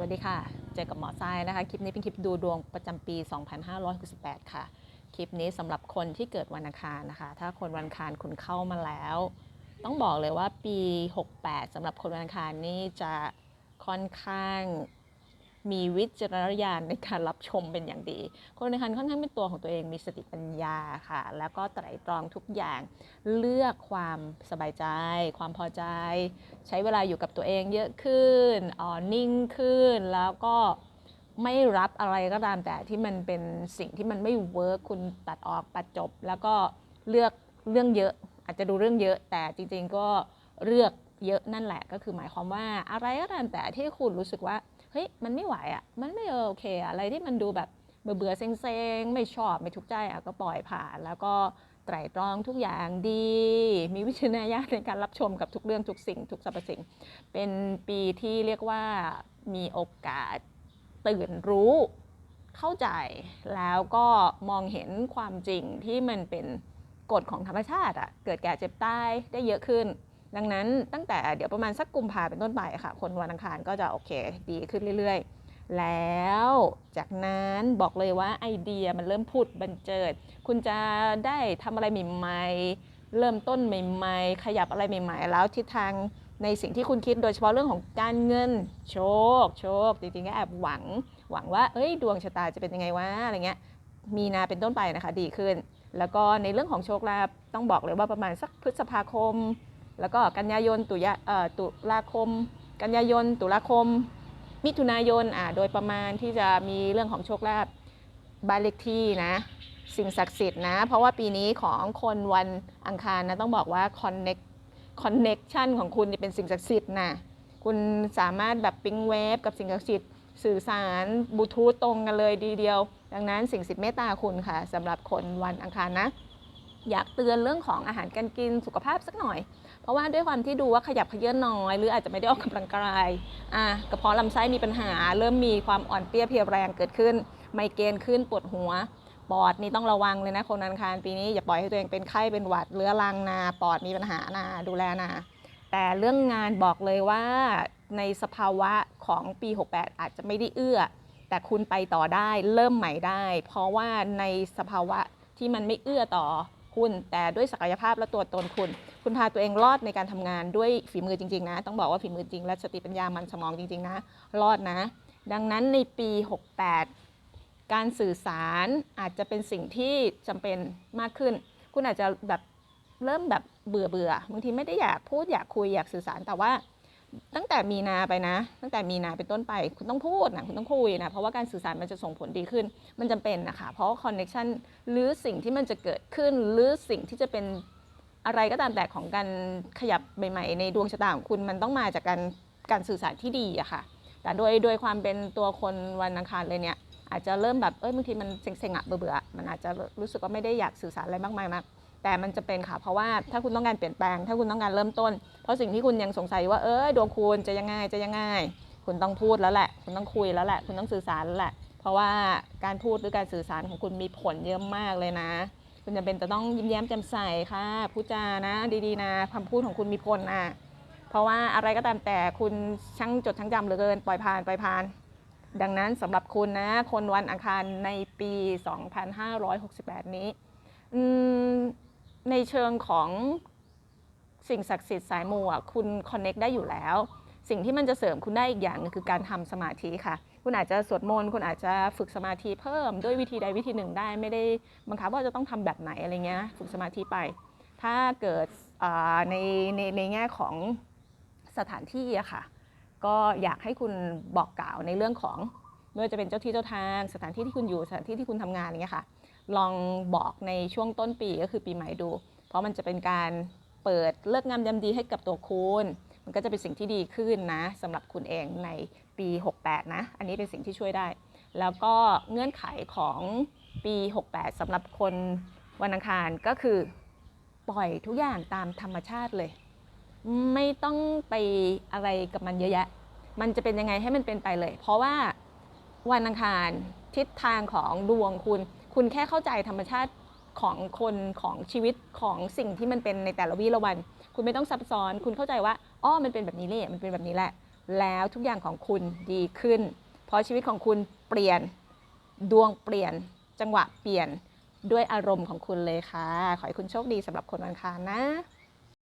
วัสดีค่ะ เจอกับหมอทรายนะคะ คลิปนี้เป็นคลิปดูดวงประจำปี 2568 ค่ะ คลิปนี้สำหรับคนที่เกิดวันอังคารนะคะ ถ้าคนวันอังคารคุณเข้ามาแล้ว ต้องบอกเลยว่าปี 68สำหรับคนวันอังคารนี่จะค่อนข้าง มีวิจารณญาณในการรับชมเป็นอย่างดี คนวันอังคารค่อนข้างเป็นตัวของตัวเองมีสติปัญญาค่ะ แล้วก็ไตร่ตรองทุกอย่าง เลือกความสบายใจ ความพอใจ ใช้เวลาอยู่กับตัวเองเยอะขึ้นอ่อนนิ่งขึ้น แล้วก็ไม่รับอะไรก็ตามแต่ที่มันเป็นสิ่งที่มันไม่เวิร์คคุณตัดออกปัดจบ แล้วก็เลือกเรื่องเยอะ อาจจะดูเรื่องเยอะ แต่จริงๆก็เลือกเยอะนั่นแหละก็คือหมายความว่าอะไรก็ตามแต่ที่คุณรู้สึกว่า เฮ้ยมันไม่ไหวอะ่ะมันไม่โอเค อะอะไรที่มันดูแบบเบื่อเบื่อๆเซ็งๆไม่ชอบไม่ถูกใจอะก็ปล่อยผ่าน แล้วก็ไตร่ตรองทุกอย่างดี มีวิจารณญาณในการรับชมกับทุกเรื่องทุกสิ่ง ทุกสรรพสิ่ง เป็นปีที่เรียกว่ามีโอกาสตื่นรู้เข้าใจแล้วก็มองเห็นความจริงที่มันเป็นกฎของธรรมชาติอะเกิดแก่เจ็บตายได้เยอะขึ้น ดังนั้นตั้งแต่เดี๋ยวประมาณสักกุมภาเป็นต้นไปค่ะ คนวันอังคารก็จะโอเคดีขึ้นเรื่อยๆ แล้วจากนั้นบอกเลยว่าไอเดียมันเริ่มพูดบันเจิด คุณจะได้ทำอะไรใหม่ๆ เริ่มต้นใหม่ ๆ ขยับอะไรใหม่ ๆ แล้วทิศทางในสิ่งที่คุณคิดโดยเฉพาะเรื่องของการเงินโชค โชค จริงๆก็แอบหวัง หวังว่าเอ้ยดวงชะตาจะเป็นยังไงวะอะไรเงี้ยมีนาเป็นต้นไปนะคะดีขึ้น แล้วก็ในเรื่องของโชคลาภต้องบอกเลยว่าประมาณสักพฤษภาคม แล้วก็กันยายนตุยเอ่อตุลาคม กันยายน ตุลาคม มิถุนายนอ่าโดยประมาณที่จะมีเรื่องของโชคลาภบ้านเลขที่นะสิ่งศักดิ์สิทธิ์นะ เพราะว่าปีนี้ของคนวันอังคารนะต้องบอกว่า connect connection ของคุณเป็นสิ่งศักดิ์สิทธิ์นะคุณสามารถแบบปิ๊งเวฟกับสิ่งศักดิ์สิทธิ์สื่อสารบลูทูธตรงกันเลยดีเดียว ดังนั้นสิ่งสิทธิ์เมตตาคุณค่ะสำหรับคนวันอังคารนะ อยากเตือนเรื่องของอาหารการกินสุขภาพสักหน่อย เพราะว่าด้วยความที่ดูว่าขยับเขยื้อนน้อย หรืออาจจะไม่ได้ออกกำลังกายอะกระเพาะลำไส้มีปัญหา เริ่มมีความอ่อนเปรี้ยเพลียแรงเกิดขึ้น ไมเกรนขึ้นปวดหัว ปอดนี่ต้องระวังเลยนะคนอังคารปีนี้อย่าปล่อยให้ตัวเองเป็นไข้เป็นหวัดเรื้อรังนาปอดมีปัญหานาดูแลนาแต่เรื่องงานบอกเลยว่าในสภาวะของปี 68 อาจจะไม่ได้เอื้อ แต่คุณไปต่อได้เริ่มใหม่ได้ เพราะว่าในสภาวะที่มันไม่เอื้อต่อ คุณ แต่ด้วยศักยภาพและตัวตนคุณ คุณพาตัวเองรอดในการทำงานด้วยฝีมือจริง ๆ นะ ต้องบอกว่าฝีมือจริงและสติปัญญามันสมองจริง ๆ นะ รอดนะ ดังนั้นในปี 68 การสื่อสารอาจจะเป็นสิ่งที่จำเป็นมากขึ้น คุณอาจจะแบบเริ่มแบบเบื่อเบื่อบางทีไม่ได้อยากพูดอยากคุยอยากสื่อสารแต่ว่า ตั้งแต่มีนาไปนะ ตั้งแต่มีนาเป็นต้นไป คุณต้องพูดนะคุณต้องคุยนะเพราะว่าการสื่อสารมันจะส่งผลดีขึ้น มันจำเป็นนะคะ เพราะคอนเน็ชันหรือสิ่งที่มันจะเกิดขึ้น หรือสิ่งที่จะเป็นอะไรก็ตามแต่ของการขยับใหม่ๆในดวงชะตาของคุณมันต้องมาจากการการสื่อสารที่ดีอะค่ะ แต่โดยโดยความเป็นตัวคนวันอังคารเลยเนี่ยอาจจะเริ่มแบบเอ้ยบางทีมันเซ็งๆอะเบื่อๆมันอาจจะรู้สึกว่าไม่ได้อยากสื่อสารอะไรมากมายนัก แต่มันจะเป็นค่ะ เพราะว่าถ้าคุณต้องการเปลี่ยนแปลง ถ้าคุณต้องการเริ่มต้น เพราะสิ่งที่คุณยังสงสัยว่า เอ้ยดวงคุณจะยังไง จะยังไง คุณต้องพูดแล้วแหละ คุณต้องคุยแล้วแหละ คุณต้องสื่อสารแล้วแหละ เพราะว่าการพูดหรือการสื่อสารของคุณมีผลเยอะมากเลยนะ คุณจะเป็นจะต้องยิ้มแย้มแจ่มใสค่ะ พูดจานะ ดีๆนะคำพูดของคุณมีผลนะ เพราะว่าอะไรก็ตามแต่คุณช่างจดช่างจำเหลือเกิน ปล่อยผ่าน ปล่อยผ่าน ดังนั้นสำหรับคุณนะ คนวันอังคารในปี 2568 นี้อืม ในเชิงของสิ่งศักดิ์สิทธิ์สายมูอะคุณคอนเน็กได้อยู่แล้ว สิ่งที่มันจะเสริมคุณได้อีกอย่างนึงคือการทำสมาธิค่ะ คุณอาจจะสวดมนต์คุณอาจจะฝึกสมาธิเพิ่มด้วยวิธีใดวิธีหนึ่งได้ไม่ได้บังคับว่าจะต้องทำแบบไหนอะไรเงี้ยฝึกสมาธิไป ถ้าเกิดในในในแง่ของสถานที่อะค่ะ ก็อยากให้คุณบอกกล่าวในเรื่องของไม่ว่าจะเป็นเจ้าที่เจ้าทางสถานที่ที่คุณอยู่สถานที่ที่คุณทำงานอย่างเงี้ยค่ะ ลองบอกในช่วงต้นปีก็คือปีใหม่ดู เพราะมันจะเป็นการเปิดเลิกงามยามดีให้กับตัวคุณ มันก็จะเป็นสิ่งที่ดีขึ้นนะสำหรับคุณเองในปี 68 นะ อันนี้เป็นสิ่งที่ช่วยได้ แล้วก็เงื่อนไขของปี 68สำหรับคนวันอังคารก็คือปล่อยทุกอย่างตามธรรมชาติเลย ไม่ต้องไปอะไรกับมันเยอะแยะ มันจะเป็นยังไงให้มันเป็นไปเลย เพราะว่าวันอังคารทิศทางของดวงคุณ คุณแค่เข้าใจธรรมชาติของคนของชีวิตของสิ่งที่มันเป็นในแต่ละวีละวัน คุณไม่ต้องซับซ้อน คุณเข้าใจว่าอ้อมันเป็นแบบนี้เลยมันเป็นแบบนี้แหละ แล้วทุกอย่างของคุณดีขึ้น เพราะชีวิตของคุณเปลี่ยนดวงเปลี่ยน จังหวะเปลี่ยนด้วยอารมณ์ของคุณเลยค่ะ ขอให้คุณโชคดีสำหรับคนวันคารนะ